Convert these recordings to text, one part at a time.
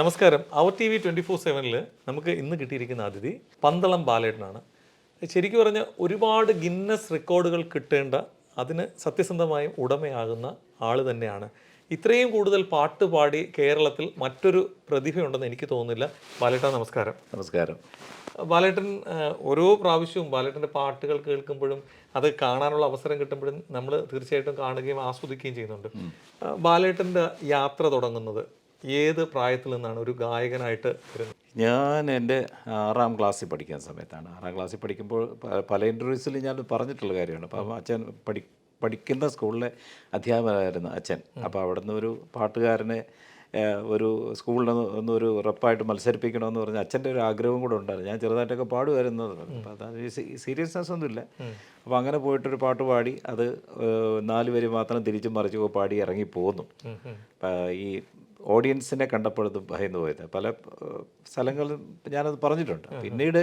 നമസ്കാരം. അവർ T V twenty four സെവനിൽ നമുക്ക് ഇന്ന് കിട്ടിയിരിക്കുന്ന അതിഥി പന്തളം ബാലേട്ടനാണ്. ശരിക്കും പറഞ്ഞാൽ ഒരുപാട് ഗിന്നസ് റെക്കോർഡുകൾ കിട്ടേണ്ട അതിന് സത്യസന്ധമായും ഉടമയാകുന്ന ആൾ തന്നെയാണ്. ഇത്രയും കൂടുതൽ പാട്ട് പാടി കേരളത്തിൽ മറ്റൊരു പ്രതിഭയുണ്ടെന്ന് എനിക്ക് തോന്നുന്നില്ല. ബാലേട്ട നമസ്കാരം. നമസ്കാരം. ബാലേട്ടൻ ഓരോ പ്രാവശ്യവും ബാലേട്ടന്റെ പാട്ടുകൾ കേൾക്കുമ്പോഴും അത് കാണാനുള്ള അവസരം കിട്ടുമ്പോഴും നമ്മൾ തീർച്ചയായിട്ടും കാണുകയും ആസ്വദിക്കുകയും ചെയ്യുന്നുണ്ട്. ബാലേട്ടന്റെ യാത്ര തുടങ്ങുന്നത് ഏത് പ്രായത്തിൽ നിന്നാണ് ഒരു ഗായകനായിട്ട് വരുന്നത്? ഞാൻ എന്റെ ആറാം ക്ലാസ്സിൽ പഠിക്കുന്ന സമയത്താണ്. ആറാം ക്ലാസ്സിൽ പഠിക്കുമ്പോൾ പല ഇന്റർവ്യൂസിൽ ഞാൻ പറഞ്ഞിട്ടുള്ള കാര്യമാണ്. അപ്പം അച്ഛൻ പഠി പഠിക്കുന്ന സ്കൂളിലെ അധ്യാപകനായിരുന്നു അച്ഛൻ. അപ്പോൾ അവിടെ നിന്ന് ഒരു പാട്ടുകാരനെ ഒരു സ്കൂളിൽ നിന്ന് ഒന്ന് ഒരു റെപ്പായിട്ട് മത്സരിപ്പിക്കണമെന്ന് പറഞ്ഞ് അച്ഛന്റെ ഒരു ആഗ്രഹവും കൂടെ ഉണ്ടായിരുന്നു. ഞാൻ ചെറുതായിട്ടൊക്കെ പാടുമായിരുന്നു അപ്പോൾ അത് സീരിയസ്നെസ് ഒന്നുമില്ല. അപ്പോൾ അങ്ങനെ പോയിട്ടൊരു പാട്ട് പാടി അത് നാല് പേര് മാത്രം തിരിച്ചും മറിച്ചു പാടി ഇറങ്ങി പോന്നു. ഈ ഓഡിയൻസിനെ കണ്ടപ്പോഴത് ഭയന്നു പോയത്. പല സ്ഥലങ്ങളിലും ഞാനത് പറഞ്ഞിട്ടുണ്ട്. പിന്നീട്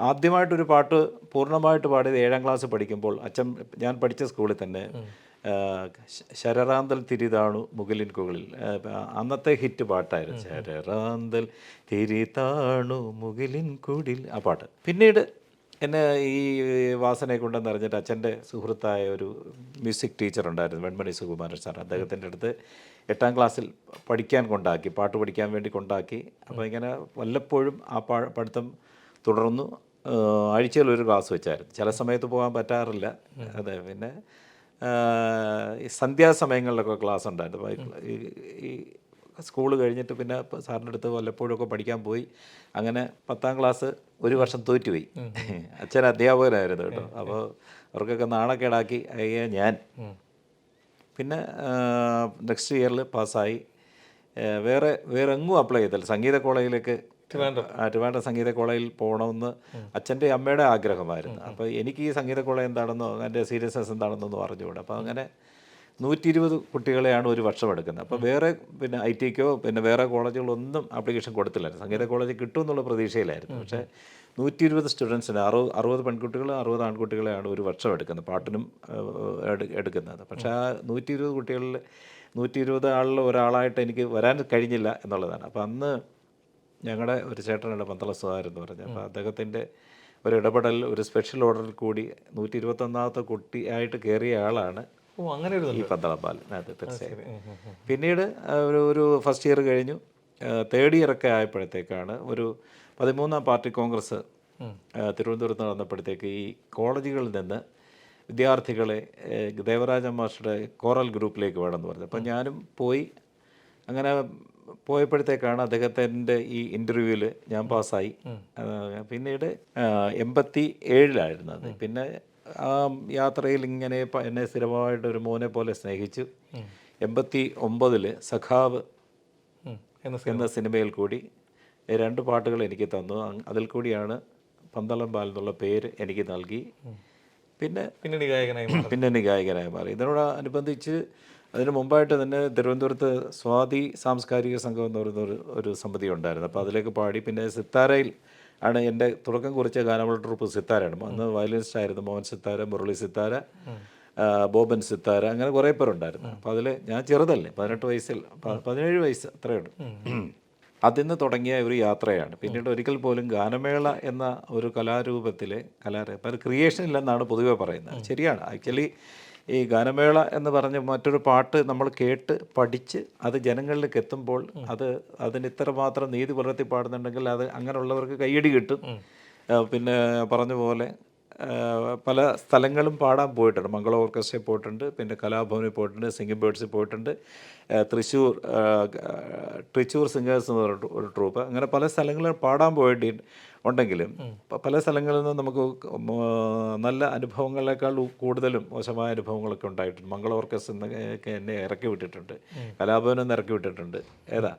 ആദ്യമായിട്ടൊരു പാട്ട് പൂർണമായിട്ട് പാടിയത് ഏഴാം ക്ലാസ് പഠിക്കുമ്പോൾ അച്ഛൻ ഞാൻ പഠിച്ച സ്കൂളിൽ തന്നെ ശരറാന്തൽ തിരിതാണു മുകിലിൻ കുകളിൽ. അന്നത്തെ ഹിറ്റ് പാട്ടായിരുന്നു. ശരറാന്തൽ തിരിതാണു മുകിലിൻ കുടിൽ. ആ പാട്ട്. പിന്നീട് എന്നെ ഈ വാസനയെ കൊണ്ടെന്ന് അറിഞ്ഞിട്ട് അച്ഛന്റെ സുഹൃത്തായ ഒരു മ്യൂസിക് ടീച്ചർ ഉണ്ടായിരുന്നു വെൺമണി സുകുമാരൻ സാർ. അദ്ദേഹത്തിന്റെ അടുത്ത് എട്ടാം ക്ലാസ്സിൽ പഠിക്കാൻ കൊണ്ടാക്കി പാട്ട് പഠിക്കാൻ വേണ്ടി കൊണ്ടാക്കി. അപ്പോൾ ഇങ്ങനെ വല്ലപ്പോഴും ആ പാ പഠിത്തം തുടർന്നു. ആഴ്ചയിൽ ഒരു ക്ലാസ് വെച്ചായിരുന്നു. ചില സമയത്ത് പോകാൻ പറ്റാറില്ല. അതെ പിന്നെ ഈ സന്ധ്യാസമയങ്ങളിലൊക്കെ ക്ലാസ് ഉണ്ടായിരുന്നു. ഈ സ്കൂൾ കഴിഞ്ഞിട്ട് പിന്നെ സാറിന്റെ അടുത്ത് വല്ലപ്പോഴും ഒക്കെ പഠിക്കാൻ പോയി. അങ്ങനെ പത്താം ക്ലാസ് ഒരു വർഷം തോറ്റുപോയി. അച്ഛൻ അധ്യാപകനായിരുന്നു കേട്ടോ. അപ്പോൾ അവർക്കൊക്കെ നാണക്കേടാക്കി. അയ്യ ഞാൻ. പിന്നെ നെക്സ്റ്റ് ഇയറിൽ പാസ്സായി. വേറെ വേറെ എങ്ങും അപ്ലൈ ചെയ്തില്ല. സംഗീത കോളേജിലേക്ക് ട്രിവാൻഡ്രം സംഗീത കോളേജിൽ പോകണമെന്ന് അച്ഛന്റെ അമ്മയുടെ ആഗ്രഹമായിരുന്നു. അപ്പോൾ എനിക്ക് ഈ സംഗീത കോളേജ് എന്താണെന്നോ അതിന്റെ സീരിയസ്നെസ് എന്താണെന്നൊന്നും അറിഞ്ഞുകൂടാ അപ്പോൾ അങ്ങനെ നൂറ്റി ഇരുപത് കുട്ടികളെയാണ് ഒരു വർഷം എടുക്കുന്നത് അപ്പോൾ വേറെ പിന്നെ ഐ ടിക്കോ പിന്നെ വേറെ കോളേജുകളൊന്നും ആപ്ലിക്കേഷൻ കൊടുത്തില്ലായിരുന്നു. സംഗീത കോളേജ് കിട്ടും എന്നുള്ള പ്രതീക്ഷയിലായിരുന്നു പക്ഷേ നൂറ്റി ഇരുപത് സ്റ്റുഡൻസിന് അറുപത് അറുപത് പെൺകുട്ടികളും അറുപത് ആൺകുട്ടികളെയാണ് ഒരു വർഷം എടുക്കുന്നത് പാട്ടിനും എടുക്കുന്നത്. പക്ഷേ ആ നൂറ്റി ഇരുപത് കുട്ടികളിൽ നൂറ്റി ഇരുപത് ആളിൽ ഒരാളായിട്ട് എനിക്ക് വരാൻ കഴിഞ്ഞില്ല എന്നുള്ളതാണ്. അപ്പോൾ അന്ന് ഞങ്ങളുടെ ഒരു ചേട്ടനുണ്ട് പന്തള സുധാകരൻ എന്ന് പറഞ്ഞത് അപ്പോൾ അദ്ദേഹത്തിന്റെ ഒരു ഇടപെടൽ ഒരു സ്പെഷ്യൽ ഓർഡറിൽ കൂടി നൂറ്റി ഇരുപത്തൊന്നാമത്തെ കുട്ടിയായിട്ട് കയറിയ ആളാണ്. അങ്ങനെ ഒരു ഈ പന്തളപ്പാൽ. അതെ തീർച്ചയായും. പിന്നീട് ഒരു ഒരു ഫസ്റ്റ് ഇയർ കഴിഞ്ഞു. തേർഡ് ഇയർ ഒക്കെ ആയപ്പോഴത്തേക്കാണ് ഒരു പതിമൂന്നാം പാർട്ടി കോൺഗ്രസ് തിരുവനന്തപുരത്ത് നടന്നപ്പോഴത്തേക്ക് ഈ കോളേജുകളിൽ നിന്ന് വിദ്യാർത്ഥികളെ ദേവരാജൻ ദേവരാജ മാസ്റ്ററുടെ കോറൽ ഗ്രൂപ്പിലേക്ക് വേണമെന്ന് പറഞ്ഞു. അപ്പം ഞാനും പോയി. അങ്ങനെ പോയപ്പോഴത്തേക്കാണ് അദ്ദേഹത്തിന്റെ ഈ ഇന്റർവ്യൂവിൽ ഞാൻ പാസ്സായി. പിന്നീട് എൺപത്തി ഏഴിലായിരുന്നു അത്. പിന്നെ ആ യാത്രയിൽ ഇങ്ങനെ എന്നെ സ്ഥിരമായിട്ട് ഒരു മോനെ പോലെ സ്നേഹിച്ചു. എൺപത്തി ഒമ്പതിൽ സഖാവ് എന്ന സിനിമയിൽ കൂടി രണ്ട് പാട്ടുകൾ എനിക്ക് തന്നു. അതിൽ കൂടിയാണ് പന്തളം ബാൽ എന്നുള്ള പേര് എനിക്ക് നൽകി. പിന്നെ പിന്നണി ഗായകനായി പിന്നെ പിന്നണി ഗായകനായി മാറി. ഇതിനോട് അനുബന്ധിച്ച് അതിന് മുമ്പായിട്ട് തന്നെ തിരുവനന്തപുരത്ത് സ്വാതി സാംസ്കാരിക സംഘം എന്ന് പറയുന്ന ഒരു ഒരു സമിതി ഉണ്ടായിരുന്നു. അപ്പോൾ അതിലേക്ക് പാടി. പിന്നെ സിത്താരയിൽ ആണ് എന്റെ തുടക്കം കുറിച്ച ഗാനമുള്ള ട്രൂപ്പ് സിത്താരയാണ്. അന്ന് വയലിനിസ്റ്റ് ആയിരുന്നു മോഹൻ സിത്താര മുരളി സിത്താര ബോബൻ സിത്താര അങ്ങനെ കുറേ പേരുണ്ടായിരുന്നു. അപ്പോൾ അതിൽ ഞാൻ ചെറുതല്ലേ പതിനെട്ട് വയസ്സിൽ പതിനേഴ് വയസ്സ് അത്രയുണ്ട് അതിൽ നിന്ന് തുടങ്ങിയ ഒരു യാത്രയാണ്. പിന്നീട് ഒരിക്കൽ പോലും ഗാനമേള എന്ന ഒരു കലാരൂപത്തിലെ കലാരൂപ ക്രിയേഷൻ ഇല്ലെന്നാണ് പൊതുവെ പറയുന്നത്. ശരിയാണ്. ആക്ച്വലി ഈ ഗാനമേള എന്ന് പറഞ്ഞ മറ്റൊരു പാട്ട് നമ്മൾ കേട്ട് പഠിച്ച് അത് ജനങ്ങളിലേക്ക് എത്തുമ്പോൾ അത് അതിന് ഇത്രമാത്രം നീതി പുലർത്തി പാടുന്നുണ്ടെങ്കിൽ അത് അങ്ങനെയുള്ളവർക്ക് കൈയടി കിട്ടും. പിന്നെ പറഞ്ഞ പോലെ പല സ്ഥലങ്ങളും പാടാൻ പോയിട്ടുണ്ട്. മംഗള ഓർക്കസ്ട്രയിൽ പോയിട്ടുണ്ട് പിന്നെ കലാഭവനിൽ പോയിട്ടുണ്ട് സിംഗിങ് ബേർഡ്സിൽ പോയിട്ടുണ്ട് തൃശ്ശൂർ തൃശ്ശൂർ സിംഗേഴ്സ് എന്ന് പറഞ്ഞ ഒരു ട്രൂപ്പ്. അങ്ങനെ പല സ്ഥലങ്ങളിൽ പാടാൻ പോയിട്ട് ഉണ്ടെങ്കിലും പല സ്ഥലങ്ങളിൽ നിന്നും നമുക്ക് നല്ല അനുഭവങ്ങളെക്കാൾ കൂടുതലും മോശമായ അനുഭവങ്ങളൊക്കെ ഉണ്ടായിട്ടുണ്ട്. മംഗള എന്നൊക്കെ എന്നെ ഇറക്കി വിട്ടിട്ടുണ്ട്. കലാഭവനം എന്ന് ഇറക്കി വിട്ടിട്ടുണ്ട്. ഏതാ?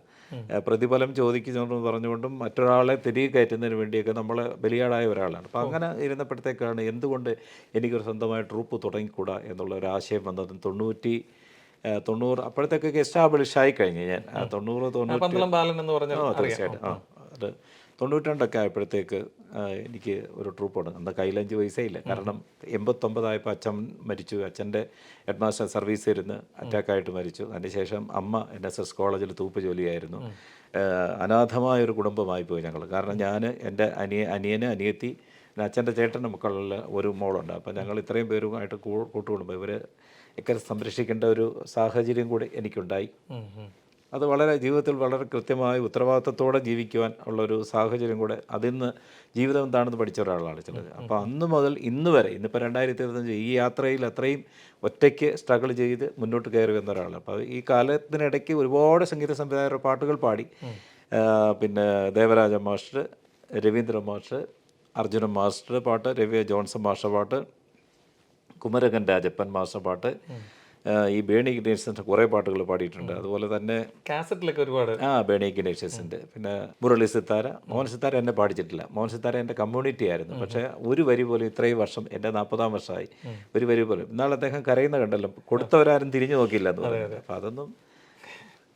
പ്രതിഫലം ചോദിക്കുന്നുണ്ടെന്ന് പറഞ്ഞുകൊണ്ടും മറ്റൊരാളെ തിരികെ കയറ്റുന്നതിന് വേണ്ടിയൊക്കെ നമ്മൾ ബലിയാടായ ഒരാളാണ്. അപ്പം അങ്ങനെ ഇരുന്നപ്പോഴത്തേക്കാണ് എന്തുകൊണ്ട് എനിക്കൊരു സ്വന്തമായ ട്രൂപ്പ് തുടങ്ങിക്കൂടാ എന്നുള്ള ഒരു ആശയം വന്നത്. തൊണ്ണൂറ്റി തൊണ്ണൂറ് അപ്പോഴത്തേക്കൊക്കെ എസ്റ്റാബ്ലിഷ് ആയി കഴിഞ്ഞു ഞാൻ. തൊണ്ണൂറ് തൊണ്ണൂറ്റി പന്തളം ബാലൻ എന്ന് പറഞ്ഞാൽ ആ തീർച്ചയായിട്ടും. ആ അത് തൊണ്ണൂറ്റിരണ്ടൊക്കെ ആയപ്പോഴത്തേക്ക് ആ, എനിക്ക് ഒരു ട്രൂപ്പ് ഉണ്ട്. അന്ന് കയ്യിലഞ്ച് പൈസയില്ല. കാരണം എൺപത്തൊമ്പതായപ്പോൾ അച്ഛൻ മരിച്ചു. അച്ഛന്റെ ഹെഡ് മാസ്റ്റർ സർവീസ് ഇരുന്ന് അറ്റാക്കായിട്ട് മരിച്ചു. അതിനുശേഷം അമ്മ എൻ എസ് എസ് കോളേജിൽ തൂപ്പ് ജോലിയായിരുന്നു. അനാഥമായൊരു കുടുംബമായി പോയി ഞങ്ങൾ. കാരണം ഞാൻ എന്റെ അനിയ അനിയന് അനിയത്തി അച്ഛന്റെ ചേട്ടന്റെ മക്കളുള്ള ഒരു മോളുണ്ട്. അപ്പം ഞങ്ങൾ ഇത്രയും പേരുമായിട്ട് കൂ- കൂട്ടുകുടുംബം. ഇവരെ ഇക്കരെ സംരക്ഷിക്കേണ്ട ഒരു സാഹചര്യം കൂടി എനിക്കുണ്ടായി. അത് വളരെ ജീവിതത്തിൽ വളരെ കൃത്യമായി ഉത്തരവാദിത്തത്തോടെ ജീവിക്കുവാൻ ഉള്ളൊരു സാഹചര്യം കൂടെ അതിൽ നിന്ന് ജീവിതം എന്താണെന്ന് പഠിച്ച ഒരാളാണ് ചിലർ അപ്പോൾ അന്ന് മുതൽ ഇന്ന് വരെ ഇന്നിപ്പോൾ രണ്ടായിരത്തി ഇരുപത്തഞ്ച് ഈ യാത്രയിൽ അത്രയും ഒറ്റയ്ക്ക് സ്ട്രഗിൾ ചെയ്ത് മുന്നോട്ട് കയറി വന്ന ഒരാളാണ്. അപ്പോൾ ഈ കാലത്തിനിടയ്ക്ക് ഒരുപാട് സംഗീത സംവിധായകരുടെ പാട്ടുകൾ പാടി പിന്നെ Devaraja master Raveendra master Arjunan master പാട്ട് രവി ജോൺസൺ മാസ്റ്റർ പാട്ട് കുമരകൻ രാജപ്പൻ മാസ്റ്റർ പാട്ട് ഈ ബേണി ഗണേശന്റെ കുറേ പാട്ടുകൾ പാടിയിട്ടുണ്ട്. അതുപോലെ തന്നെ കാസറ്റിലൊക്കെ ഒരുപാട്. ആ ബേണി ഗണേശസിന്റെ പിന്നെ മുരളി സിത്താര മോഹൻ സിത്താര എന്നെ പാടിച്ചിട്ടില്ല. മോഹൻ സിത്താര എന്റെ കമ്മ്യൂണിറ്റി ആയിരുന്നു. പക്ഷേ ഒരു വരി പോലും ഇത്രയും വർഷം എന്റെ നാൽപ്പതാം വർഷമായി ഒരു വരി പോലും. എന്നാൽ അദ്ദേഹം കരയുന്ന കണ്ടല്ലോ കൊടുത്തവരാരും തിരിഞ്ഞു നോക്കിയില്ല എന്ന് പറയുന്നത് അപ്പം അതൊന്നും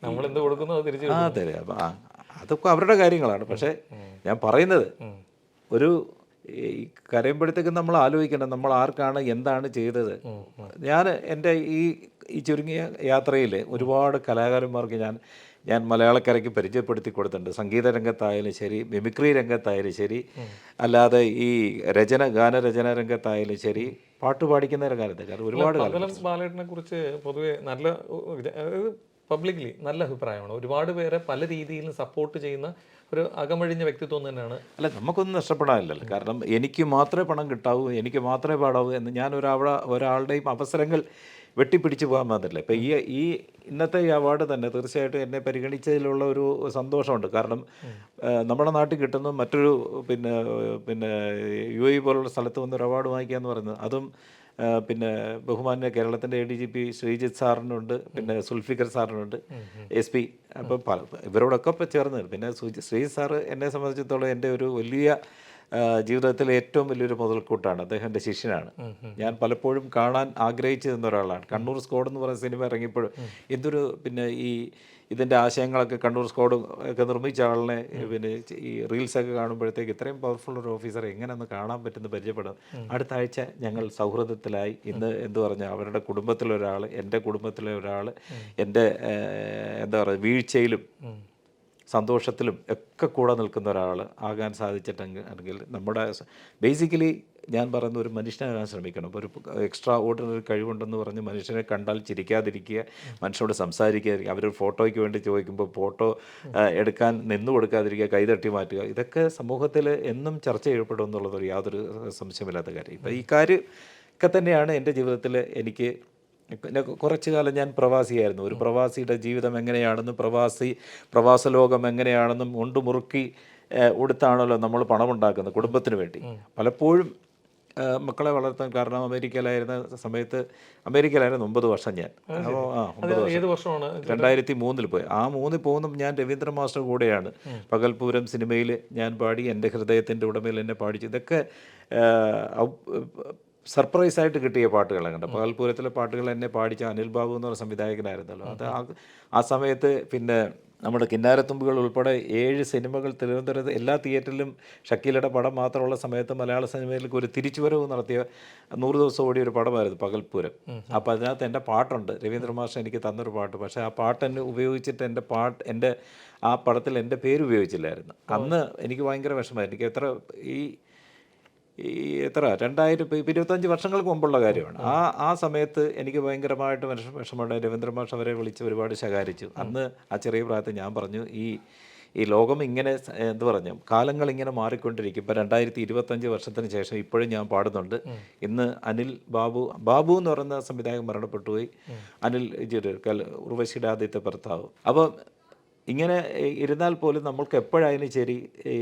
നമ്മൾ എന്ത് കൊടുക്കുന്നു തിരിച്ചു ആ അതെ അതൊക്കെ അവരുടെ കാര്യങ്ങളാണ്. പക്ഷേ ഞാൻ പറയുന്നത് ഒരു ഈ കരയുമ്പോഴത്തേക്കും നമ്മൾ ആലോചിക്കണം നമ്മൾ ആർക്കാണ് എന്താണ് ചെയ്തത്. ഞാൻ എന്റെ ഈ ഈ ചുരുങ്ങിയ യാത്രയിൽ ഒരുപാട് കലാകാരന്മാർക്ക് ഞാൻ ഞാൻ മലയാളക്കരയ്ക്ക് പരിചയപ്പെടുത്തി കൊടുത്തിട്ടുണ്ട്. സംഗീത രംഗത്തായാലും ശരി മിമിക്രി രംഗത്തായാലും ശരി അല്ലാതെ ഈ രചന ഗാനരചന രംഗത്തായാലും ശരി പാട്ട് പാടിക്കുന്ന രംഗത്ത് കാരണം ഒരുപാട് ബാലേട്ടനെ കുറിച്ച് പൊതുവെ നല്ല പബ്ലിക്ലി നല്ല അഭിപ്രായമാണ്. ഒരുപാട് പേരെ പല രീതിയിലും സപ്പോർട്ട് ചെയ്യുന്ന ഒരു അകമഴിഞ്ഞ വ്യക്തിത്വം തന്നെയാണ്. അല്ല നമുക്കൊന്നും നഷ്ടപ്പെടാനില്ലല്ലോ. കാരണം എനിക്ക് മാത്രമേ പണം കിട്ടാവൂ എനിക്ക് മാത്രമേ പാടാവൂ എന്ന് ഞാൻ ഒരാളെ ഒരാളുടെയും അവസരങ്ങൾ വെട്ടിപ്പിടിച്ച് പോകാൻ പാടില്ല ഇപ്പം ഈ ഈ ഇന്നത്തെ ഈ അവാർഡ് തന്നെ തീർച്ചയായിട്ടും എന്നെ പരിഗണിച്ചതിലുള്ള ഒരു സന്തോഷമുണ്ട്. കാരണം നമ്മുടെ നാട്ടിൽ കിട്ടുന്ന മറ്റൊരു പിന്നെ പിന്നെ യു എ പോലുള്ള സ്ഥലത്ത് വന്ന് ഒരു അവാർഡ് വാങ്ങിക്കുക എന്ന് പറയുന്നത് അതും പിന്നെ ബഹുമാന്യ കേരളത്തിന്റെ A D G P Sreejith സാറിനുണ്ട് പിന്നെ സുൽഫിക്കർ സാറിനുണ്ട് എസ് പി. അപ്പോൾ പല ഇവരോടൊക്കെ ചേർന്ന് പിന്നെ ശ്രീജിത്ത് ശ്രീ സാറ് എന്നെ സംബന്ധിച്ചിടത്തോളം എന്റെ ഒരു വലിയ ജീവിതത്തിലെ ഏറ്റവും വലിയൊരു മുതൽക്കൂട്ടാണ്. അദ്ദേഹം എന്റെ ശിഷ്യനാണ് ഞാൻ പലപ്പോഴും കാണാൻ ആഗ്രഹിച്ചു നിന്ന ഒരാളാണ്. കണ്ണൂർ സ്കോഡ് എന്ന് പറയുന്ന സിനിമ ഇറങ്ങിയപ്പോഴും എന്തൊരു പിന്നെ ഈ ഇതിന്റെ ആശയങ്ങളൊക്കെ കണ്ണൂർ സ്കോഡ് ഒക്കെ നിർമ്മിച്ച ആളിനെ പിന്നെ ഈ റീൽസൊക്കെ കാണുമ്പോഴത്തേക്ക് ഇത്രയും പവർഫുൾ ഒരു ഓഫീസറെ എങ്ങനെ ഒന്ന് കാണാൻ പറ്റുന്ന പരിചയപ്പെടും. അടുത്ത ആഴ്ച ഞങ്ങൾ സൗഹൃദത്തിലായി. ഇന്ന് എന്ത് പറഞ്ഞാൽ അവരുടെ കുടുംബത്തിലൊരാൾ എന്റെ കുടുംബത്തിലെ ഒരാൾ എന്റെ എന്താ പറയുക വീഴ്ചയിലും സന്തോഷത്തിലും ഒക്കെ കൂടെ നിൽക്കുന്ന ഒരാൾ ആകാൻ സാധിച്ചിട്ടെങ്കിൽ നമ്മുടെ ബേസിക്കലി ഞാൻ പറയുന്ന ഒരു മനുഷ്യനാകാൻ ശ്രമിക്കണം. ഒരു എക്സ്ട്രാ ഓർഡിനറി കഴിവുണ്ടെന്ന് പറഞ്ഞ് മനുഷ്യനെ കണ്ടാൽ ചിരിക്കാതിരിക്കുക മനുഷ്യനോട് സംസാരിക്കാതിരിക്കുക അവർ ഫോട്ടോയ്ക്ക് വേണ്ടി ചോദിക്കുമ്പോൾ ഫോട്ടോ എടുക്കാൻ നിന്നു കൊടുക്കാതിരിക്കുക കൈതട്ടി മാറ്റുക ഇതൊക്കെ സമൂഹത്തിൽ എന്നും ചർച്ച ചെയ്യപ്പെടും എന്നുള്ളത് യാതൊരു സംശയമില്ലാത്ത കാര്യം. ഇപ്പം ഈ കാര്യം ഒക്കെ തന്നെയാണ് എന്റെ ജീവിതത്തിൽ എനിക്ക് കുറച്ച് കാലം ഞാൻ പ്രവാസിയായിരുന്നു. ഒരു പ്രവാസിയുടെ ജീവിതം എങ്ങനെയാണെന്നും പ്രവാസി പ്രവാസ ലോകം എങ്ങനെയാണെന്നും കൊണ്ട് മുറുക്കി ഉടുത്താണല്ലോ നമ്മൾ പണമുണ്ടാക്കുന്നത് കുടുംബത്തിന് വേണ്ടി. പലപ്പോഴും മക്കളെ വളർത്താൻ കാരണം അമേരിക്കയിലായിരുന്ന സമയത്ത് അമേരിക്കയിലായിരുന്നു ഒമ്പത് വർഷം ഞാൻ. അപ്പോൾ ആ ഒമ്പത് വർഷം. ഏത് വർഷമാണ്? രണ്ടായിരത്തി മൂന്നിൽ പോയി. ആ മൂന്നിൽ പോകുന്ന ഞാൻ രവീന്ദ്ര മാസ്റ്റർ കൂടെയാണ്. പകൽപൂരം സിനിമയിൽ ഞാൻ പാടി എന്റെ ഹൃദയത്തിന്റെ ഉടമയിൽ എന്നെ പാടിച്ചു. ഇതൊക്കെ സർപ്രൈസ് ആയിട്ട് കിട്ടിയ പാട്ടുകളാണ് കണ്ടത് പകൽപൂരത്തിലെ പാട്ടുകൾ എന്നെ പാടിച്ച അനിൽ ബാബു എന്ന് പറഞ്ഞ സംവിധായകനായിരുന്നല്ലോ. അത് ആ ആ സമയത്ത് പിന്നെ നമ്മുടെ കിന്നാരത്തുമ്പുകൾ ഉൾപ്പെടെ ഏഴ് സിനിമകൾ തിരുവനന്തപുരത്ത് എല്ലാ തിയേറ്ററിലും ഷക്കീലയുടെ പടം മാത്രമുള്ള സമയത്ത് മലയാള സിനിമയിലേക്ക് ഒരു തിരിച്ചുവരവ് നടത്തിയ നൂറ് ദിവസം ഓടിയ ഒരു പടമായിരുന്നു പകൽപൂരം അപ്പോൾ അതിനകത്ത് എന്റെ പാട്ടുണ്ട്. രവീന്ദ്ര മാഷൻ എനിക്ക് തന്നൊരു പാട്ട്. പക്ഷേ ആ പാട്ട് എന്നെ ഉപയോഗിച്ചിട്ട് എന്റെ പാട്ട് എന്റെ ആ പടത്തിൽ എന്റെ പേര് ഉപയോഗിച്ചില്ലായിരുന്നു. അന്ന് എനിക്ക് ഭയങ്കര വിഷമമായിരുന്നു. എനിക്ക് എത്ര ഈ ഈ എത്ര? രണ്ടായിരം ഇപ്പം ഇരുപത്തഞ്ച് വർഷങ്ങൾക്ക് മുമ്പുള്ള കാര്യമാണ്. ആ ആ സമയത്ത് എനിക്ക് ഭയങ്കരമായിട്ട് മനുഷ്യ വിഷമമുണ്ട് രവീന്ദ്ര മാഷ് അവരെ വിളിച്ച് ഒരുപാട് ശകാരിച്ചു. അന്ന് ആ ചെറിയ പ്രായത്തിൽ ഞാൻ പറഞ്ഞു ഈ ഈ ലോകം ഇങ്ങനെ എന്ത് പറഞ്ഞു കാലങ്ങൾ ഇങ്ങനെ മാറിക്കൊണ്ടിരിക്കും. ഇപ്പം രണ്ടായിരത്തി ഇരുപത്തഞ്ച് വർഷത്തിന് ശേഷം ഇപ്പോഴും ഞാൻ പാടുന്നുണ്ട്. ഇന്ന് അനിൽ ബാബു ബാബു എന്ന് പറയുന്ന സംവിധായകൻ മരണപ്പെട്ടു പോയി. അനിൽ ഉർവശിയുടെ ആദ്യത്തെ ഭർത്താവ് അപ്പം ഇങ്ങനെ ഇരുന്നാൽ പോലും നമ്മൾക്ക് എപ്പോഴായാലും ശരി ഈ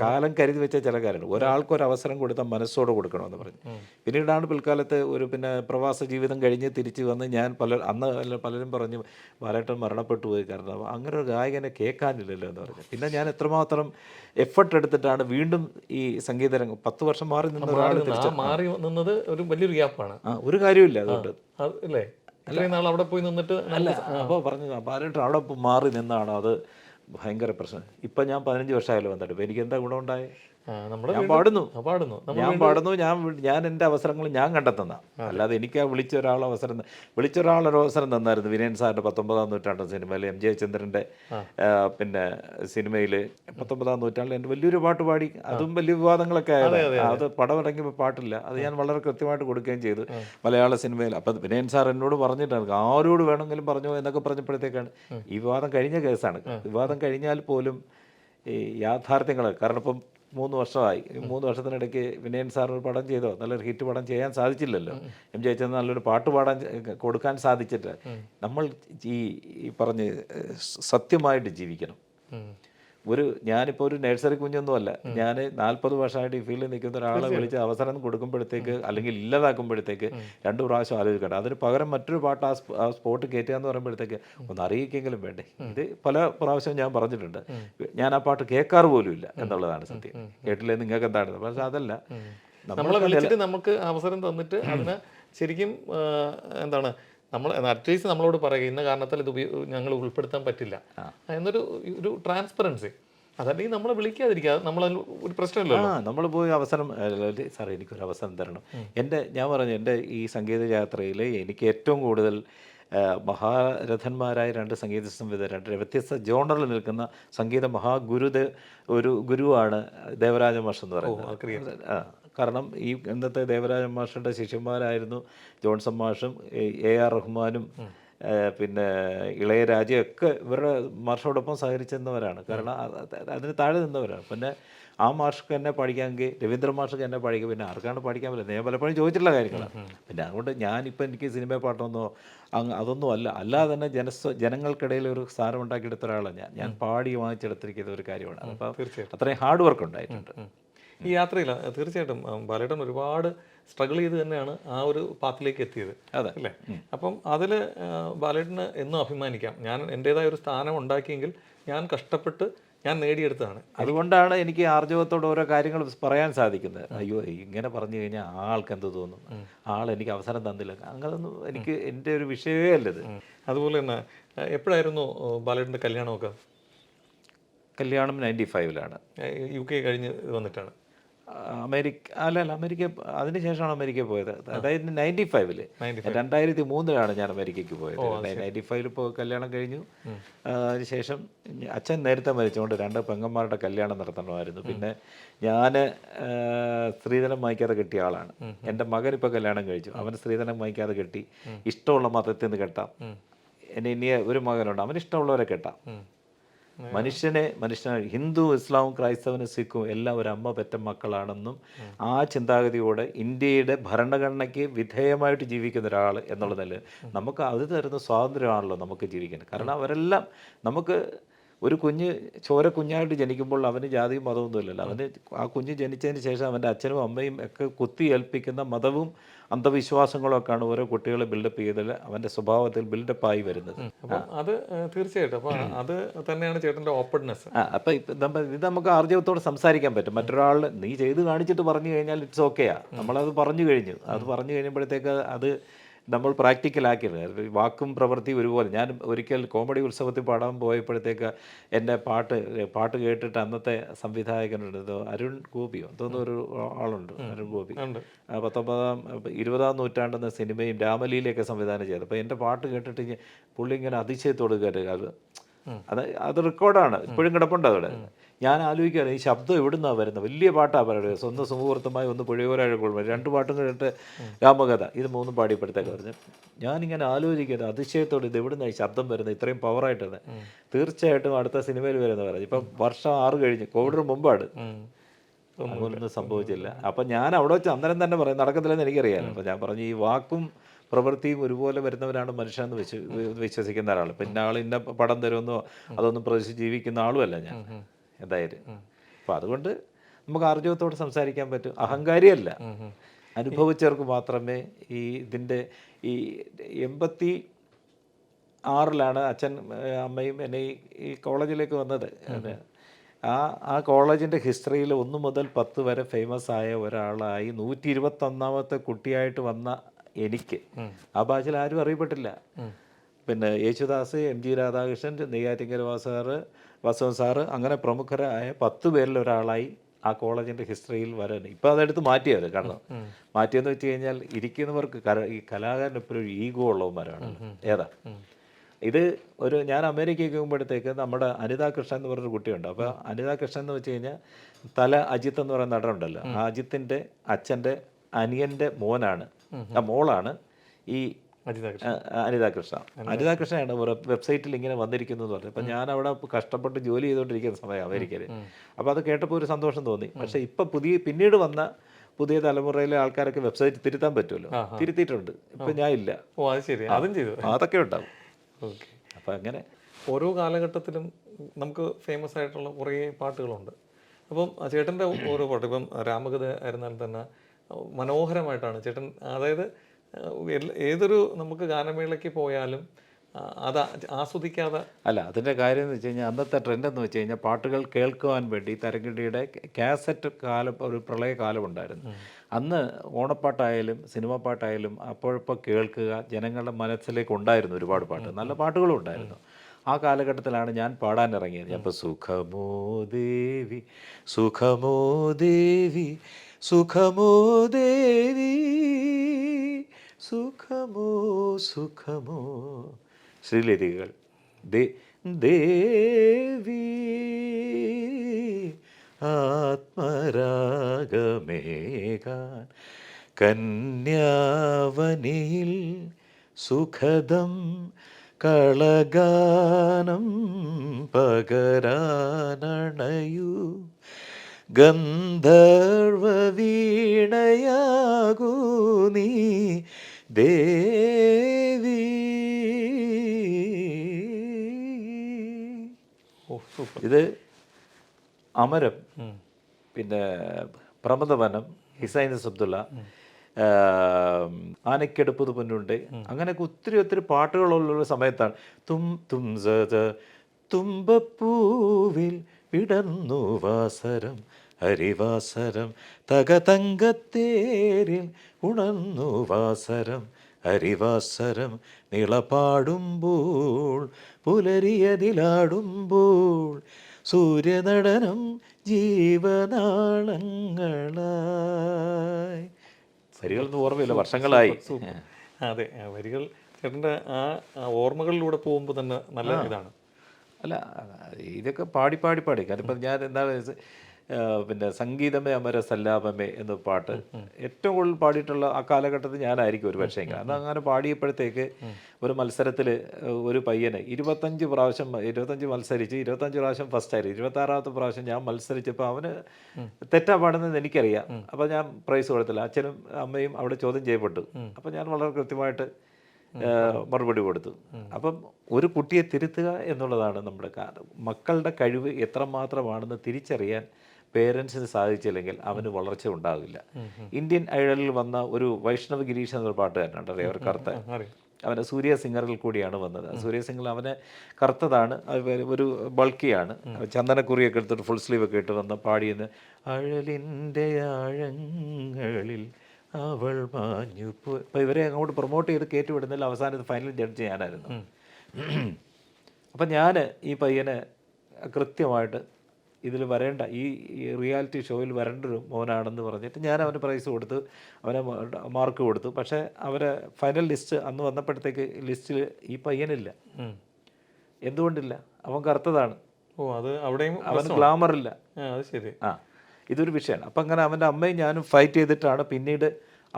കാലം കരുതി വെച്ച ചില കാര്യങ്ങൾ. ഒരാൾക്ക് ഒരു അവസരം കൊടുത്താൽ മനസ്സോടെ കൊടുക്കണമെന്ന് പറഞ്ഞു. പിന്നീടാണ് പിൽക്കാലത്ത് ഒരു പിന്നെ പ്രവാസ ജീവിതം കഴിഞ്ഞ് തിരിച്ചു വന്ന് ഞാൻ പല അന്ന് പലരും പറഞ്ഞു ബാലേട്ടൻ മരണപ്പെട്ടു പോയി കാരണം അങ്ങനെ ഒരു ഗായകനെ കേൾക്കാനില്ലല്ലോ എന്ന് പറഞ്ഞു. പിന്നെ ഞാൻ എത്രമാത്രം എഫർട്ട് എടുത്തിട്ടാണ് വീണ്ടും ഈ സംഗീത രംഗം പത്ത് വർഷം മാറി നിന്ന ഒരാൾ മാറി നിന്നത് ഒരു വലിയൊരു ഗ്യാപ്പാണ് ആ ഒരു കാര്യമില്ല അതുകൊണ്ട്. അല്ലേ അല്ലെങ്കിൽ നാൾ അവിടെ പോയി നിന്നിട്ട് അല്ല അപ്പോൾ പറഞ്ഞു ബാലേട്ടൻ അവിടെ മാറി നിന്നാണ് അത് ഭയങ്കര പ്രശ്നം. ഇപ്പം ഞാൻ പതിനഞ്ച് വർഷമായല്ലോ വന്നിട്ട്. എനിക്ക് എന്താ ഗുണമുണ്ടായത് ഞാൻ പാടുന്നു. പാടുന്നു. ഞാൻ പാടുന്നു ഞാൻ ഞാൻ എന്റെ അവസരങ്ങൾ ഞാൻ കണ്ടെത്തുന്ന. അല്ലാതെ എനിക്ക് ആ വിളിച്ച ഒരാൾ അവസരം വിളിച്ച ഒരാളൊരു അവസരം തന്നായിരുന്നു വിനയൻ സാറിന്റെ പത്തൊമ്പതാം നൂറ്റാണ്ട് സിനിമയിൽ എം ജെ ചന്ദ്രന്റെ പിന്നെ സിനിമയിൽ പത്തൊമ്പതാം നൂറ്റാണ്ടിൽ എന്റെ വലിയൊരു പാട്ട് പാടി. അതും വലിയ വിവാദങ്ങളൊക്കെ ആയത്. അത് പടം ഇറങ്ങിയപ്പോൾ പാട്ടില്ല. അത് ഞാൻ വളരെ കൃത്യമായിട്ട് കൊടുക്കുകയും ചെയ്തു മലയാള സിനിമയിൽ. അപ്പം വിനയൻ സാർ എന്നോട് പറഞ്ഞിട്ടാണ് ആരോട് വേണമെങ്കിലും പറഞ്ഞു എന്നൊക്കെ പറഞ്ഞപ്പോഴത്തേക്കാണ് ഈ വിവാദം കഴിഞ്ഞ കേസാണ്. വിവാദം കഴിഞ്ഞാൽ പോലും ഈ യാഥാർത്ഥ്യങ്ങൾ കാരണം ഇപ്പം മൂന്ന് വർഷമായി. മൂന്ന് വർഷത്തിനിടയ്ക്ക് വിനയൻ സാർ ഒരു പടം ചെയ്തോ? നല്ലൊരു ഹിറ്റ് പടം ചെയ്യാൻ സാധിച്ചില്ലല്ലോ. എം ജയിച്ചത് നല്ലൊരു പാട്ട് പാടാൻ കൊടുക്കാൻ സാധിച്ചിട്ട് നമ്മൾ ഈ പറഞ്ഞ് സത്യമായിട്ട് ജീവിക്കണം. ഒരു ഞാനിപ്പോൾ ഒരു നഴ്സറി കുഞ്ഞൊന്നും അല്ല ഞാൻ നാൽപ്പത് വർഷമായിട്ട് ഈ ഫീൽഡിൽ നിൽക്കുന്ന ഒരാളെ വിളിച്ച് അവസരം കൊടുക്കുമ്പോഴത്തേക്ക് അല്ലെങ്കിൽ ഇല്ലാതാക്കുമ്പോഴത്തേക്ക് രണ്ട് പ്രാവശ്യം ആലോചിക്കട്ടെ അതിന് പകരം മറ്റൊരു പാട്ട് ആ സ്പോട്ട് കയറ്റുക എന്ന് പറയുമ്പോഴത്തേക്ക് ഒന്ന് അറിയിക്കെങ്കിലും വേണ്ടേ? ഇത് പല പ്രാവശ്യം ഞാൻ പറഞ്ഞിട്ടുണ്ട്. ഞാൻ ആ പാട്ട് കേൾക്കാറ് പോലും ഇല്ല എന്നുള്ളതാണ് സത്യം. കേട്ടില്ലേ? നിങ്ങൾക്ക് എന്താണ്? പക്ഷെ അതല്ല. നമ്മളെ വിളിച്ചിട്ട് നമുക്ക് അവസരം തന്നിട്ട് അതിന് ശരിക്കും എന്താണ് നമ്മൾ അറ്റ്ലീസ്റ്റ് നമ്മളോട് പറയുക ഇന്ന കാരണത്താൽ ഇത് ഞങ്ങൾ ഉൾപ്പെടുത്താൻ പറ്റില്ല. എന്നൊരു ഒരു ട്രാൻസ്പെറൻസി. അതല്ലെങ്കിൽ നമ്മളെ വിളിക്കാതിരിക്കുക. നമ്മൾ ഒരു പ്രശ്നമില്ലല്ലോ. നമ്മൾ പോയി അവസരം സാറേ എനിക്കൊരു അവസരം തരണം. എന്റെ ഞാൻ പറഞ്ഞു എന്റെ ഈ സംഗീത യാത്രയിൽ എനിക്ക് ഏറ്റവും കൂടുതൽ മഹാരഥന്മാരായ രണ്ട് സംഗീത രണ്ട് വ്യത്യസ്ത ജോണറിൽ നിൽക്കുന്ന സംഗീത മഹാഗുരുദ ഒരു ഗുരുവാണ് ദേവരാജ മാഷ് എന്ന് പറയുന്നത്. കാരണം ഈ ഇന്നത്തെ ദേവരാജൻ മാഷിന്റെ ശിഷ്യന്മാരായിരുന്നു ജോൺസൺ മാഷും എ- ആർ റഹ്മാനും പിന്നെ ഇളയരാജയൊക്കെ ഇവരുടെ മാഷോടൊപ്പം സഹകരിച്ചെന്നവരാണ് കാരണം അത് അത് അതിന് താഴെ നിന്നവരാണ്. പിന്നെ ആ മാഷ്ക്ക് എന്നെ പഠിക്കാമെങ്കിൽ രവീന്ദ്ര മാഷ്ക്ക് എന്നെ പഠിക്കുക പിന്നെ ആർക്കാണ് പഠിക്കാൻ പറ്റില്ല? ഞാൻ പലപ്പോഴും ചോദിച്ചിട്ടുള്ള കാര്യങ്ങളാണ്. പിന്നെ അതുകൊണ്ട് ഞാനിപ്പോൾ എനിക്ക് സിനിമ പാട്ടൊന്നോ അങ്ങ് അതൊന്നും അല്ല. അല്ലാതെ തന്നെ ജനസ്വ ജനങ്ങൾക്കിടയിൽ ഒരു സ്ഥാനം ഉണ്ടാക്കിയെടുത്ത ഒരാളാണ് ഞാൻ. ഞാൻ പാടി വാങ്ങിച്ചെടുത്തിരിക്കുന്ന ഒരു കാര്യമാണ്. അപ്പോൾ അത്രയും ഹാർഡ് വർക്ക് ഉണ്ടായിട്ടുണ്ട്. ഈ യാത്രയില. തീർച്ചയായിട്ടും ബാലേട്ടൻ ഒരുപാട് സ്ട്രഗിൾ ചെയ്ത് തന്നെയാണ് ആ ഒരു പാത്തിലേക്ക് എത്തിയത്. അതെ. അല്ലേ? അപ്പം അതിൽ ബാലേട്ടന് എന്നും അഭിമാനിക്കാം. ഞാൻ എന്റെതായ ഒരു സ്ഥാനം ഉണ്ടാക്കിയെങ്കിൽ ഞാൻ കഷ്ടപ്പെട്ട് ഞാൻ നേടിയെടുത്തതാണ്. അതുകൊണ്ടാണ് എനിക്ക് ആർജവത്തോടെ ഓരോ കാര്യങ്ങൾ പറയാൻ സാധിക്കുന്നത്. അയ്യോ ഇങ്ങനെ പറഞ്ഞു കഴിഞ്ഞാൽ ആൾക്ക് എന്ത് തോന്നും? ആൾ എനിക്ക് അവസരം തന്നില്ല. അങ്ങനൊന്നും എനിക്ക് എന്റെ ഒരു വിഷയമേ അല്ലത് അതുപോലെ തന്നെ എപ്പോഴായിരുന്നു ബാലേട്ടന്റെ കല്യാണമൊക്കെ? കല്യാണം നയന്റി ഫൈവിലാണ്. യു കെ കഴിഞ്ഞ് വന്നിട്ടാണ്. അമേരിക്ക അല്ല അല്ല അമേരിക്ക അതിനുശേഷമാണ് അമേരിക്ക പോയത്. അതായത് നയന്റി ഫൈവിൽ 95. രണ്ടായിരത്തി മൂന്നിലാണ് ഞാൻ അമേരിക്കയ്ക്ക് പോയത്. നയന്റി ഫൈവിൽ ഇപ്പോൾ കല്യാണം കഴിഞ്ഞു. അതിനുശേഷം അച്ഛൻ നേരത്തെ മരിച്ചുകൊണ്ട് രണ്ട് പെങ്ങന്മാരുടെ കല്യാണം നടത്തണമായിരുന്നു. പിന്നെ ഞാൻ സ്ത്രീധനം വാങ്ങിക്കാതെ കെട്ടിയ ആളാണ്. എന്റെ മകൻ ഇപ്പോൾ കല്യാണം കഴിച്ചു. അവൻ സ്ത്രീധനം വാങ്ങിക്കാതെ കെട്ടി ഇഷ്ടമുള്ള മതത്തിൽ നിന്ന് കെട്ടാം. എന്നെ ഇനി ഒരു മകനുണ്ട്. അവന് ഇഷ്ടമുള്ളവരെ കെട്ടാം. മനുഷ്യനെ മനുഷ്യനെ ഹിന്ദു ഇസ്ലാമും ക്രൈസ്തവനും സിഖും എല്ലാം ഒരു അമ്മ പെറ്റ മക്കളാണെന്നും ആ ചിന്താഗതിയോടെ ഇന്ത്യയുടെ ഭരണഘടനയ്ക്ക് വിധേയമായിട്ട് ജീവിക്കുന്ന ഒരാൾ എന്നുള്ള നില നമുക്ക് അത് തരുന്ന സ്വാതന്ത്ര്യമാണല്ലോ നമുക്ക് ജീവിക്കുന്നത് കാരണം അവരെല്ലാം നമുക്ക് ഒരു കുഞ്ഞ് ചോര കുഞ്ഞായിട്ട് ജനിക്കുമ്പോൾ അവന് ജാതിയും മതമൊന്നും ഇല്ലല്ലോ അവന് ആ കുഞ്ഞ് ജനിച്ചതിന് ശേഷം അവന്റെ അച്ഛനും അമ്മയും ഒക്കെ കുത്തി ഏൽപ്പിക്കുന്ന മതവും അന്ധവിശ്വാസങ്ങളൊക്കെയാണ് ഓരോ കുട്ടികളെ ബിൽഡപ്പ് ചെയ്തത്. അവന്റെ സ്വഭാവത്തിൽ ബിൽഡപ്പായി വരുന്നത്. അത് തീർച്ചയായിട്ടും. അപ്പം അത് തന്നെയാണ് ചേട്ടന്റെ ഓപ്പൺനെസ് ആ അപ്പം ഇപ്പം നമ്മ ഇത് നമുക്ക് ആർജവത്തോടെ സംസാരിക്കാൻ പറ്റും. മറ്റൊരാൾ നീ ചെയ്ത് കാണിച്ചിട്ട് പറഞ്ഞു കഴിഞ്ഞാൽ ഇറ്റ്സ് ഓക്കെയാ നമ്മളത് പറഞ്ഞു കഴിഞ്ഞു. അത് പറഞ്ഞു കഴിയുമ്പോഴത്തേക്ക് അത് നമ്മൾ പ്രാക്ടിക്കലാക്കിയത് വാക്കും പ്രവൃത്തി ഒരുപോലെ. ഞാൻ ഒരിക്കൽ കോമഡി ഉത്സവത്തിൽ പാടാൻ പോയപ്പോഴത്തേക്ക് എന്റെ പാട്ട് പാട്ട് കേട്ടിട്ട് അന്നത്തെ സംവിധായകനുണ്ട് അരുൺ ഗോപിയോ? തോന്നുന്ന ഒരു ആളുണ്ട് അരുൺ ഗോപി. പത്തൊമ്പതാം ഇരുപതാം നൂറ്റാണ്ടെന്ന സിനിമയും രാമലീലയൊക്കെ സംവിധാനം ചെയ്തത് അപ്പോൾ എന്റെ പാട്ട് കേട്ടിട്ട് പുള്ളി ഇങ്ങനെ അതിശയത്തോട് അത് അത് റെക്കോർഡാണ് ഇപ്പോഴും കിടപ്പുണ്ട് അവിടെ ഞാൻ ആലോചിക്കുകയാണ് ഈ ശബ്ദം എവിടുന്നാണ് വരുന്നത്? വലിയ പാട്ടാണ് പറയുന്നത്. സ്വന്തം സുമുഹൂർത്തമായി ഒന്ന് പുഴയോരാഴ കുടുംബം രണ്ട് പാട്ടും കഴിഞ്ഞിട്ട് രാമകഥ. ഇത് മൂന്നും പാടിയപ്പോഴത്തേക്ക് പറഞ്ഞു ഞാനിങ്ങനെ ആലോചിക്കുന്നത് അതിശയത്തോട് ഇത് എവിടുന്നാണ് ഈ ശബ്ദം വരുന്നത്? ഇത്രയും പവറായിട്ടാണ്. തീർച്ചയായിട്ടും അടുത്ത സിനിമയിൽ വരുന്ന പറഞ്ഞു. ഇപ്പം വർഷം ആറ് കഴിഞ്ഞ് കോവിഡിന് മുമ്പാണ്. ഒന്നും അങ്ങനൊന്നും സംഭവിച്ചില്ല. അപ്പം ഞാൻ അവിടെ വെച്ച് അന്നേരം തന്നെ പറയും നടക്കത്തില്ലെന്ന് എനിക്കറിയാം അപ്പം ഞാൻ പറഞ്ഞു ഈ വാക്കും പ്രവൃത്തിയും ഒരുപോലെ വരുന്നവരാണ് മനുഷ്യനെന്ന് വിശ്വ വിശ്വസിക്കുന്ന ഒരാൾ പിന്നെ ആൾ ഇന്ന പടം തരുമെന്നോ അതൊന്നും പ്രതീക്ഷിച്ച് ജീവിക്കുന്ന ആളുമല്ല ഞാൻ. എന്തായാലും. അപ്പം അതുകൊണ്ട് നമുക്ക് ആർജവത്തോടെ സംസാരിക്കാൻ പറ്റും. അഹങ്കാരിയല്ല. അനുഭവിച്ചവർക്ക് മാത്രമേ ഈ ഇതിന്റെ ഈ എൺപത്തി ആറിലാണ് അച്ഛൻ അമ്മയും എന്നെ ഈ- കോളേജിലേക്ക് വന്നത്. ആ ആ കോളേജിന്റെ ഹിസ്റ്ററിയിൽ ഒന്ന് മുതൽ പത്ത് വരെ ഫേമസ് ആയ ഒരാളായി നൂറ്റി ഇരുപത്തൊന്നാമത്തെ കുട്ടിയായിട്ട് വന്ന എനിക്ക്. ആ ബാച്ചിൽ ആരും അറിയപ്പെട്ടില്ല. പിന്നെ യേശുദാസ് എം ജി രാധാകൃഷ്ണൻ നെയ്യാറ്റിങ്കൽ വാസാറ് വസവൻ സാറ് അങ്ങനെ പ്രമുഖരായ പത്ത് പേരിൽ ഒരാളായി ആ കോളേജിന്റെ ഹിസ്റ്ററിയിൽ വരാൻ. ഇപ്പോൾ അതെടുത്ത് മാറ്റിയത് കാരണം മാറ്റിയെന്ന് വെച്ച് കഴിഞ്ഞാൽ ഇരിക്കുന്നവർക്ക് കല ഈ കലാകാരൻ എപ്പോഴും ഒരു ഈഗോ ഉള്ളവന്മാരാണ്. ഏതാ? ഇത് ഒരു ഞാൻ അമേരിക്കയ്ക്ക് പോകുമ്പോഴത്തേക്ക് നമ്മുടെ അനിതാ കൃഷ്ണൻ എന്ന് പറഞ്ഞൊരു കുട്ടിയുണ്ട്. അപ്പോൾ അനിതാ കൃഷ്ണൻ എന്ന് വെച്ച് കഴിഞ്ഞാൽ തല അജിത്ത് എന്ന് പറയുന്ന നടനുണ്ടല്ലോ. ആ അജിത്തിന്റെ അച്ഛന്റെ അനിയന്റെ മോനാണ്. ആ മോളാണ് ഈ അനിതാ കൃഷ്ണ അനിതാ കൃഷ്ണയാണ് വെബ്സൈറ്റിൽ ഇങ്ങനെ വന്നിരിക്കുന്നത് പറഞ്ഞു അപ്പം ഞാൻ അവിടെ കഷ്ടപ്പെട്ട് ജോലി ചെയ്തുകൊണ്ടിരിക്കുന്ന സമയം അമേരിക്കയിൽ അപ്പോൾ അത് കേട്ടപ്പോൾ ഒരു സന്തോഷം തോന്നി. പക്ഷേ ഇപ്പം പുതിയ പിന്നീട് വന്ന പുതിയ തലമുറയിലെ ആൾക്കാരൊക്കെ വെബ്സൈറ്റ് തിരുത്താൻ പറ്റുമല്ലോ? തിരുത്തിയിട്ടുണ്ട്. ഇപ്പം ഞാൻ ഇല്ല. ഓ അത് ശരി. അതും ചെയ്തു. അതൊക്കെ ഉണ്ടാവും. ഓക്കെ. അപ്പം അങ്ങനെ ഓരോ കാലഘട്ടത്തിലും നമുക്ക് ഫേമസ് ആയിട്ടുള്ള കുറേ പാട്ടുകളുണ്ട്. അപ്പം ചേട്ടന്റെ ഓരോ പാട്ട് ഇപ്പം രാമകഥ ആയിരുന്നാൽ തന്നെ മനോഹരമായിട്ടാണ് ചേട്ടൻ അതായത് ഏതൊരു നമുക്ക് ഗാനമേളയ്ക്ക് പോയാലും അത് ആസ്വദിക്കാതെ അല്ല അതിന്റെ കാര്യം എന്ന് വെച്ച് കഴിഞ്ഞാൽ അന്നത്തെ ട്രെൻഡ് എന്ന് വെച്ച് കഴിഞ്ഞാൽ പാട്ടുകൾ കേൾക്കുവാൻ വേണ്ടി തരംഗിടിയുടെ കാസറ്റ് കാലം ഒരു പ്രളയകാലം ഉണ്ടായിരുന്നു. അന്ന് ഓണപ്പാട്ടായാലും സിനിമ പാട്ടായാലും അപ്പോഴപ്പോൾ കേൾക്കുക ജനങ്ങളുടെ മനസ്സിലേക്ക് ഉണ്ടായിരുന്നു ഒരുപാട് പാട്ട്. നല്ല പാട്ടുകളും ഉണ്ടായിരുന്നു. ആ കാലഘട്ടത്തിലാണ് ഞാൻ പാടാൻ ഇറങ്ങിയത്. ഞാൻ സുഖമോ ദേവി സുഖമോ ദേവി സുഖമോ ദേവി സുഖമോ സുഖമോ? ശ്രീലതികൾ ദേവി ആത്മരാഗമേകാൻ കന്യാവനിയിൽ സുഖദം കളഗാനം പകരാനണയു. ഗന്ധർവ വീണയാകൂ നീ ദേവി. ഇത് അമരം പിന്നെ പ്രമദവനം ഹിസൈനസ് അബ്ദുള്ള ആനക്കെടുപ്പത് പൊന്നുണ്ട്. അങ്ങനെയൊക്കെ ഒത്തിരി ഒത്തിരി പാട്ടുകളുള്ള സമയത്താണ്. തും തും തുമ്പപ്പൂവിൽ വിടർന്നു വാസരം. ഹരിവാസരം തകതങ്കത്തേരിൽ ഉണർന്നു വാസരം. ഹരിവാസരം നിളപാടുമ്പോൾ പുലരിയതിലാടുമ്പോൾ സൂര്യനടനം ജീവനാളങ്ങളായി. വരികളൊന്നും ഓർമ്മയില്ല വർഷങ്ങളായി. അതെ വരികൾ ചേട്ടന്റെ ആ ഓർമ്മകളിലൂടെ പോകുമ്പോൾ തന്നെ നല്ല ഇതാണ്. അല്ല ഇതൊക്കെ പാടി പാടി പാടി. കാരണം ഇപ്പം ഞാൻ എന്താണ് പിന്നെ സംഗീതമേ അമര സല്ലാപമേ എന്ന പാട്ട് ഏറ്റവും കൂടുതൽ പാടിയിട്ടുള്ള ആ കാലഘട്ടത്തിൽ ഞാനായിരിക്കും ഒരു പക്ഷേ കാരണം അങ്ങനെ പാടിയപ്പോഴത്തേക്ക് ഒരു മത്സരത്തിൽ ഒരു പയ്യന് ഇരുപത്തഞ്ച് പ്രാവശ്യം ഇരുപത്തഞ്ച് മത്സരിച്ച് ഇരുപത്തഞ്ച് പ്രാവശ്യം ഫസ്റ്റ് ആയിരുന്നു. ഇരുപത്താറാമത്തെ പ്രാവശ്യം ഞാൻ മത്സരിച്ചപ്പോൾ അവന് തെറ്റാ പാടുന്നത് എനിക്കറിയാം. അപ്പോൾ ഞാൻ പ്രൈസ് കൊടുത്തില്ല. അച്ഛനും അമ്മയും അവിടെ ചോദ്യം ചെയ്യപ്പെട്ടു. അപ്പോൾ ഞാൻ വളരെ കൃത്യമായിട്ട് മറുപടി കൊടുത്തു. അപ്പം ഒരു കുട്ടിയെ തിരുത്തുക എന്നുള്ളതാണ് നമ്മുടെ മക്കളുടെ കഴിവ് എത്രമാത്രമാണെന്ന് തിരിച്ചറിയാൻ പേരൻസിന് സാധിച്ചില്ലെങ്കിൽ അവന് വളർച്ച ഉണ്ടാകില്ല ഇന്ത്യൻ ഐഡലിൽ വന്ന ഒരു വൈഷ്ണവ് ഗിരീഷ് എന്നൊരു പാട്ടുകാരനുണ്ട് അറിയാം? കറുത്ത. അവന് സൂര്യ സിംഗറിൽ കൂടിയാണ് വന്നത്. സൂര്യ സിംഗർ അവന് കറുത്തതാണ് ഒരു ബൾക്കിയാണ്. ചന്ദനക്കുറിയൊക്കെ എടുത്തിട്ട് ഫുൾ സ്ലീവ് ഒക്കെ ഇട്ട് വന്ന് പാടിയെന്ന് അഴലിന്റെ ആഴങ്ങളിൽ അവൾ മാഞ്ഞു അപ്പോൾ അപ്പം ഇവരെ അങ്ങോട്ട് പ്രൊമോട്ട് ചെയ്ത് കയറ്റി അവസാനം ഇത് ഫൈനൽ ജഡ്ജ് ഞാനായിരുന്നു അപ്പം ഞാൻ ഈ പയ്യനെ കൃത്യമായിട്ട് ഇതിൽ വരേണ്ട ഈ റിയാലിറ്റി ഷോയിൽ വരേണ്ട ഒരു മോനാണെന്ന് പറഞ്ഞിട്ട് ഞാൻ അവന് പ്രൈസ് കൊടുത്ത് അവനെ മാർക്ക് കൊടുത്തു. പക്ഷേ അവരെ ഫൈനൽ ലിസ്റ്റ് അന്ന് വന്നപ്പോഴത്തേക്ക് ലിസ്റ്റിൽ ഈ പയ്യനില്ല. എന്തുകൊണ്ടില്ല? അവൻ കറുത്തതാണ്. ഓ അത് അവിടെയും അവന് ഗ്ലാമർ ഇല്ല. ആ അത് ശരി. ആ ഇതൊരു വിഷയമാണ് അപ്പം അങ്ങനെ അവന്റെ അമ്മയും ഞാനും ഫൈറ്റ് ചെയ്തിട്ടാണ് പിന്നീട്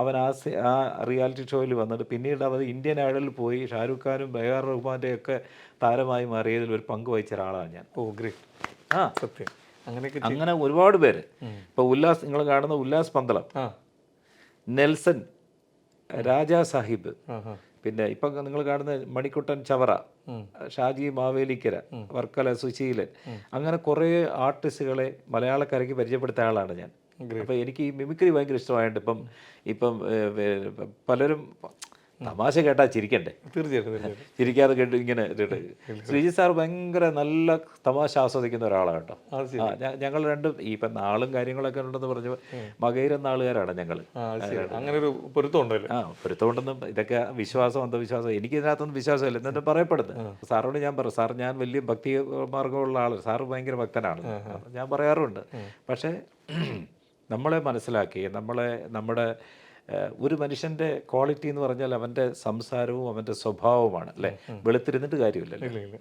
അവൻ ആ ആ റിയാലിറ്റി ഷോയിൽ വന്നിട്ട് പിന്നീട് അവൻ ഇന്ത്യൻ ഐഡലിൽ പോയി ഷാരൂഖ് ഖാനും ബഹാർ റഹ്മാന്റെ ഒക്കെ താരമായി മാറിയതിൽ ഒരു പങ്ക് വഹിച്ച ഒരാളാണ് ഞാൻ. ഓ ഗ്രേറ്റ് ആ. സത്യം. അങ്ങനെയൊക്കെ അങ്ങനെ ഒരുപാട് പേര്. ഇപ്പൊ ഉല്ലാസ് നിങ്ങൾ കാണുന്ന ഉല്ലാസ് പന്തളം. നെൽസൺ രാജാ സാഹിബ്. പിന്നെ ഇപ്പൊ നിങ്ങൾ കാണുന്ന മണിക്കുട്ടൻ ചവറ ഷാജി മാവേലിക്കര വർക്കല സുശീലൻ. അങ്ങനെ കുറേ ആർട്ടിസ്റ്റുകളെ മലയാളക്കരയ്ക്ക് പരിചയപ്പെടുത്തിയ ആളാണ് ഞാൻ അപ്പോൾ എനിക്ക് ഈ മിമിക്രി ഭയങ്കര ഇഷ്ടമായിട്ട് ഇപ്പം ഇപ്പം പലരും തമാശ കേട്ടാൽ ചിരിക്കണ്ടേ? തീർച്ചയായിട്ടും ചിരിക്കാതെ കേട്ട് ഇങ്ങനെ ഇട്ടിട്ട് ശ്രീജിത്ത് സാർ ഭയങ്കര നല്ല തമാശ ആസ്വദിക്കുന്ന ഒരാളാണ് കേട്ടോ. ഞങ്ങൾ രണ്ടും ഈ ഇപ്പം നാളും കാര്യങ്ങളൊക്കെ ഉണ്ടെന്ന് പറഞ്ഞു മകയിരം നാളുകാരാണ് ഞങ്ങൾ അങ്ങനെ ഒരു പൊരുത്തം ഉണ്ടല്ലോ. ആ പൊരുത്തമുണ്ടെന്നും ഇതൊക്കെ വിശ്വാസം അന്ധവിശ്വാസം എനിക്ക് ഇതിനകത്തൊന്നും വിശ്വാസമില്ല. എന്നിട്ട് പറയപ്പെടുന്നത് സാറോട് ഞാൻ പറയും സാർ ഞാൻ വലിയ ഭക്തി മാർഗമുള്ള ആൾ സാറ് ഭയങ്കര ഭക്തനാണ്. ഞാൻ പറയാറുണ്ട്. പക്ഷേ നമ്മളെ മനസ്സിലാക്കി നമ്മളെ നമ്മുടെ ഒരു മനുഷ്യന്റെ ക്വാളിറ്റി എന്ന് പറഞ്ഞാൽ അവന്റെ സംസാരവും അവന്റെ സ്വഭാവവുമാണ് അല്ലേ? വെളുത്തിരുന്നിട്ട് കാര്യമില്ല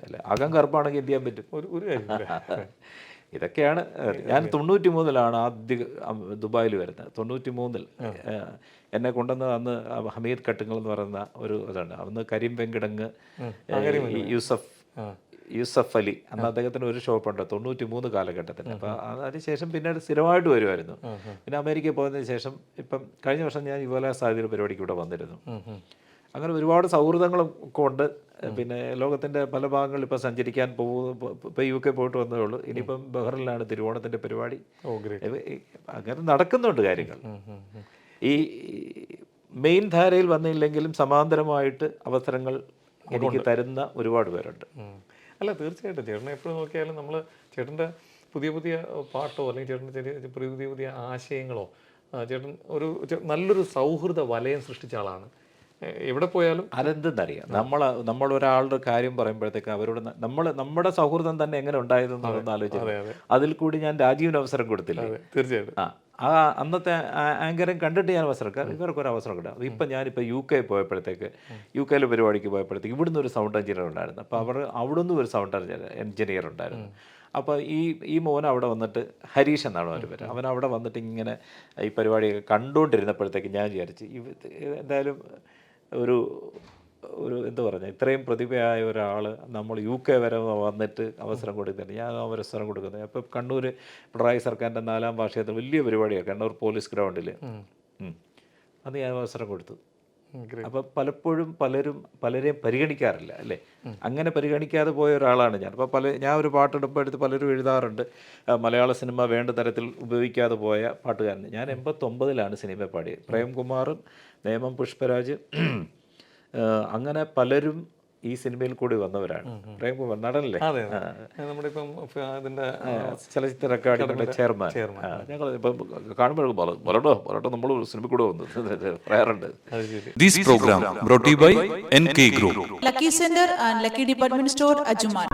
അല്ലേ? അകം കറുപ്പാണെങ്കിൽ എന്ത് ചെയ്യാൻ പറ്റും? ഒരു ഇതൊക്കെയാണ് ഞാൻ തൊണ്ണൂറ്റി മൂന്നിലാണ് ആദ്യ ദുബായിൽ വരുന്നത്. തൊണ്ണൂറ്റി മൂന്നിൽ എന്നെ കൊണ്ടുവന്ന് അന്ന് ഹമീദ് കട്ടുങ്ങൾ എന്ന് പറയുന്ന ഒരു ഇതാണ് അന്ന് കരീം വെങ്കിടങ്ങ് യൂസഫ് യൂസഫ് അലി അന്ന് അദ്ദേഹത്തിന് ഒരു ഷോപ്പുണ്ട് തൊണ്ണൂറ്റി മൂന്ന് കാലഘട്ടത്തിൽ അപ്പോൾ അതിനുശേഷം പിന്നീട് സ്ഥിരമായിട്ട് വരുമായിരുന്നു. പിന്നെ അമേരിക്കയിൽ പോയതിനു ശേഷം ഇപ്പം കഴിഞ്ഞ വർഷം ഞാൻ ഇവല സാധ്യത പരിപാടിക്ക് ഇവിടെ വന്നിരുന്നു. അങ്ങനെ ഒരുപാട് സൗഹൃദങ്ങളും ഒക്കെ ഉണ്ട്. പിന്നെ ലോകത്തിന്റെ പല ഭാഗങ്ങളിൽ ഇപ്പോൾ സഞ്ചരിക്കാൻ പോകുന്നു ഇപ്പോൾ യു കെ പോയിട്ട് വന്നതേ ഉള്ളൂ. ഇനിയിപ്പം ബഹ്റിനിലാണ് തിരുവോണത്തിന്റെ പരിപാടി. അങ്ങനെ നടക്കുന്നുണ്ട് കാര്യങ്ങൾ. ഈ മെയിൻ ധാരയിൽ വന്നില്ലെങ്കിലും സമാന്തരമായിട്ട് അവസരങ്ങൾ എനിക്ക് തരുന്ന ഒരുപാട് പേരുണ്ട്. അല്ല തീർച്ചയായിട്ടും. ചേട്ടനെ എപ്പോഴും നോക്കിയാലും നമ്മൾ ചേട്ടന്റെ പുതിയ പുതിയ പാട്ടോ അല്ലെങ്കിൽ ചേട്ടന്റെ ചെറിയ പുതിയ പുതിയ പുതിയ ആശയങ്ങളോ ചേട്ടൻ ഒരു നല്ലൊരു സൗഹൃദ വലയം സൃഷ്ടിച്ച ആളാണ്. എവിടെ പോയാലും അതെന്തെന്നറിയാം? നമ്മൾ നമ്മൾ ഒരാളുടെ കാര്യം പറയുമ്പോഴത്തേക്ക് അവരോട് നമ്മൾ നമ്മുടെ സൗഹൃദം തന്നെ എങ്ങനെ ഉണ്ടായതെന്ന് ആലോചിച്ചു അതെ അതെ. അതിൽ കൂടി ഞാൻ രാജീവിന് അവസരം കൊടുത്തില്ല? തീർച്ചയായിട്ടും. ആ ആ അന്നത്തെ ആങ്കറും കണ്ടിട്ട് ഞാൻ അവസരം കാരണം ഇവർക്ക് ഒരു അവസരം കിട്ടും ഇപ്പം ഞാനിപ്പോൾ യു കെ പോയപ്പോഴത്തേക്ക് യു കെയിലെ പരിപാടിക്ക് പോയപ്പോഴത്തേക്ക് ഇവിടുന്ന് ഒരു സൗണ്ട് എഞ്ചിനീയർ ഉണ്ടായിരുന്നു. അപ്പോൾ അവർ അവിടുന്ന് ഒരു സൗണ്ട് എഞ്ചിനീയർ ഉണ്ടായിരുന്നു. അപ്പോൾ ഈ ഈ മോൻ അവിടെ വന്നിട്ട് ഹരീഷ് എന്നാണ് അവർ പേര്. അവൻ അവിടെ വന്നിട്ട് ഇങ്ങനെ ഈ പരിപാടിയൊക്കെ കണ്ടുകൊണ്ടിരുന്നപ്പോഴത്തേക്ക് ഞാൻ വിചാരിച്ച് എന്തായാലും ഒരു ഒരു എന്ത് പറഞ്ഞ ഇത്രയും പ്രതിഭയായ ഒരാൾ നമ്മൾ യു കെ വരെ വന്നിട്ട് അവസരം കൊടുക്കുന്നുണ്ട്. ഞാൻ അവസരം കൊടുക്കുന്നത് അപ്പോൾ കണ്ണൂർ പിണറായി സർക്കാരിന്റെ നാലാം വാർഷികത്തിൽ വലിയ പരിപാടിയാണ് കണ്ണൂർ പോലീസ് ഗ്രൗണ്ടിൽ അത് ഞാൻ അവസരം കൊടുത്തു. അപ്പം അപ്പോൾ പലപ്പോഴും പലരും പലരെയും പരിഗണിക്കാറില്ല അല്ലേ? അങ്ങനെ പരിഗണിക്കാതെ പോയ ഒരാളാണ് ഞാൻ. അപ്പോൾ പല ഞാൻ ഒരു പാട്ടെടുപ്പോൾ എടുത്ത് പലരും എഴുതാറുണ്ട്. മലയാള സിനിമ വേണ്ട തരത്തിൽ ഉപയോഗിക്കാതെ പോയ പാട്ടുകാരൻ. ഞാൻ എൺപത്തൊമ്പതിലാണ് സിനിമ പാടിയത്. പ്രേംകുമാറും നേമം പുഷ്പരാജ് അങ്ങനെ പലരും ഈ സിനിമയിൽ കൂടി വന്നവരാണ്. പ്രേംകുമാർ നടനല്ലേ? അതെ അതെ. നമ്മുടെ ഇപ്പം അതിന്റെ ചലച്ചിത്ര അക്കാദമിയുടെ ചെയർമാൻ. ഞങ്ങൾ ഇപ്പം കാണുമ്പോഴൊക്കെ പറയട്ടോ പറയട്ടോ നമ്മൾ സിനിമ കൂടെ വന്നു. പറയാറുണ്ട്. Lucky to you by NK Group. Lucky Sender and Lucky Department Store, Ajuman.